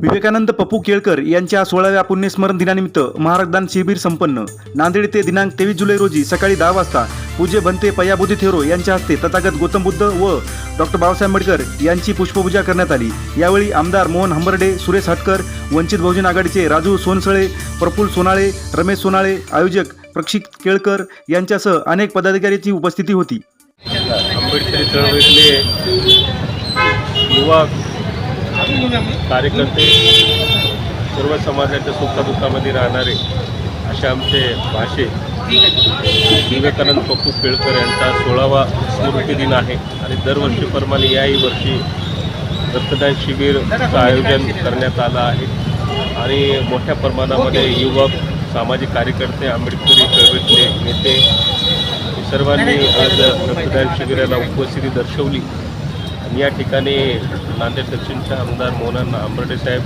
विवेकानंद पप्पू केळकर यांच्या सोळाव्या पुण्यस्मरण दिनानिमित्त महारक्तदान शिबिर संपन्न. नांदेड येथे दिनांक तेवीस जुलै रोजी सकाळी दहा वाजता पूज्य बनते पयाबुद्धी थेरो यांच्या हस्ते तथागत गौतम बुद्ध व डॉक्टर बाबासाहेब आंबेडकर यांची पुष्पपूजा करण्यात आली. यावेळी आमदार मोहन हंबर्डे सुरेश हटकर वंचित बहुजन आघाडीचे राजू सोनसळे प्रफुल्ल सोनाळे रमेश सोनाळे आयोजक प्रक्षित केळकर यांच्यासह अनेक पदाधिकाऱ्यांची उपस्थिती होती. आंबेडकरी चळवळीतले युवा कार्यकर्ते सर्व समाजाच्या सुखदुःखामध्ये राहणारे असे आमचे भाषे विवेकानंद पप्पू केळकर यांचा सोळावा स्मृती दिन आहे. आणि दरवर्षीप्रमाणे याही वर्षी रक्तदान शिबिरचं आयोजन करण्यात आलं आहे. आणि मोठ्या प्रमाणामध्ये युवक सामाजिक कार्यकर्ते आंबेडकरी चळवळीतले नेते सर्वांनी आज रक्तदान शिबिराला उपस्थिती दर्शवली. या ठिकाणी नांदेड दक्षिणचे आमदार मोहन आंबर्डे साहेब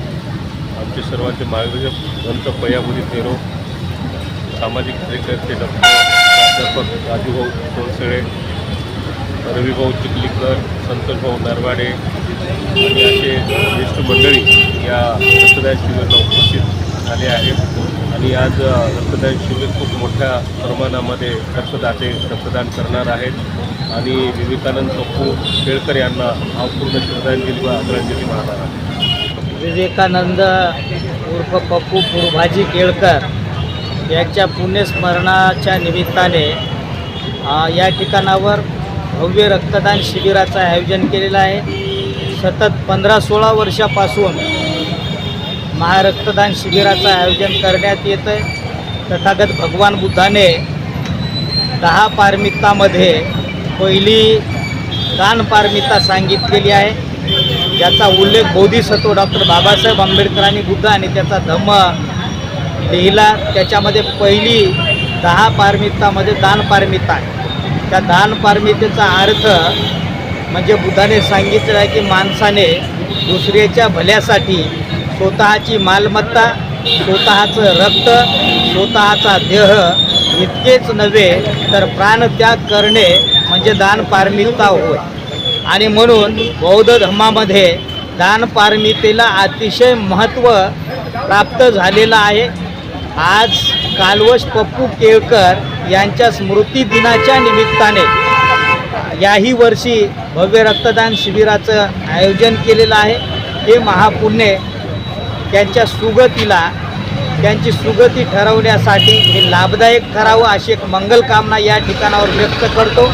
आमचे सर्वांचे मार्गदर्शक संत पयाबुरी फेरो सामाजिक कार्यकर्ते डॉक्टर प्राध्यापक राजूभाऊ सोनसळे रविभाऊ चिखलीकर संतोषभाऊ नरवाडे आणि असे ज्येष्ठ मंडळी या रक्तदान शिबिराला उपस्थित झाले आहेत. आणि आज रक्तदान शिबिर खूप मोठ्या प्रमाणामध्ये रक्तदाते रक्तदान करणार आहेत. आणि विवेकानंद पप्पू केळकर यांना भावपूर्ण श्रद्धांजली व आदरांजली वाहणार आहे. विवेकानंद उर्फ पप्पू पुरभाजी केळकर यांच्या पुण्यस्मरणाच्या निमित्ताने या ठिकाणावर भव्य रक्तदान शिबिराचं आयोजन केलेलं आहे. सतत पंधरा सोळा वर्षापासून महारक्तदान शिबिराचं आयोजन करण्यात येतं आहे तथागत भगवान बुद्धाने दहा पारमितामध्ये पहिली दानपारमिता सांगितलेली आहे. ज्याचा उल्लेख बोधिसत्व डॉक्टर बाबासाहेब आंबेडकरांनी बुद्ध आणि त्याचा धम्म लिहिला. त्याच्यामध्ये पहिली दहा पारमितामध्ये दानपारमिता आहे. त्या दानपारमितेचा अर्थ म्हणजे बुद्धाने सांगितलं आहे की माणसाने दुसऱ्याच्या भल्यासाठी स्वतःची मालमत्ता स्वतःचं रक्त स्वतःचा देह इतकेच नव्हे तर प्राणत्याग करणे म्हणजे दानपारमिता होय. आणि म्हणून बौद्ध धर्मामध्ये दानपारमितेला अतिशय महत्त्व प्राप्त झालेलं आहे. आज कालवश पप्पू केळकर यांच्या स्मृती दिनाच्या निमित्ताने याही वर्षी भव्य रक्तदान शिबिराचं आयोजन केलेलं आहे. हे महापुण्य त्यांच्या सुगतीला त्यांची सुगती ठरवण्यासाठी हे लाभदायक ठरावं अशी एक मंगलकामना या ठिकाणावर व्यक्त करतो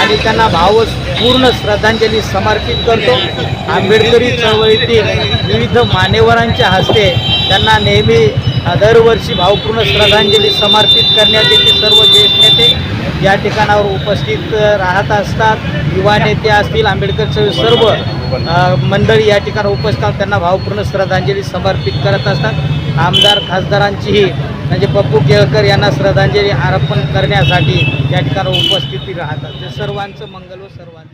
आणि त्यांना भाव पूर्ण श्रद्धांजली समर्पित करतो. आंबेडकरी चळवळीतील विविध मान्यवरांच्या हस्ते त्यांना नेहमी दरवर्षी भावपूर्ण श्रद्धांजली समर्पित करण्यात येते. सर्व ज्येष्ठ नेते या ठिकाणावर उपस्थित राहत असतात. युवा नेते असतील आंबेडकर सर्व मंडळी या ठिकाणी उपस्थित त्यांना भावपूर्ण श्रद्धांजली समर्पित करत असतात. आमदार खासदारांचीही म्हणजे पप्पू केळकर यांना श्रद्धांजली अर्पण करण्यासाठी या ठिकाणी उपस्थिती राहतात. ते सर्वांचं मंगल व सर्वांचं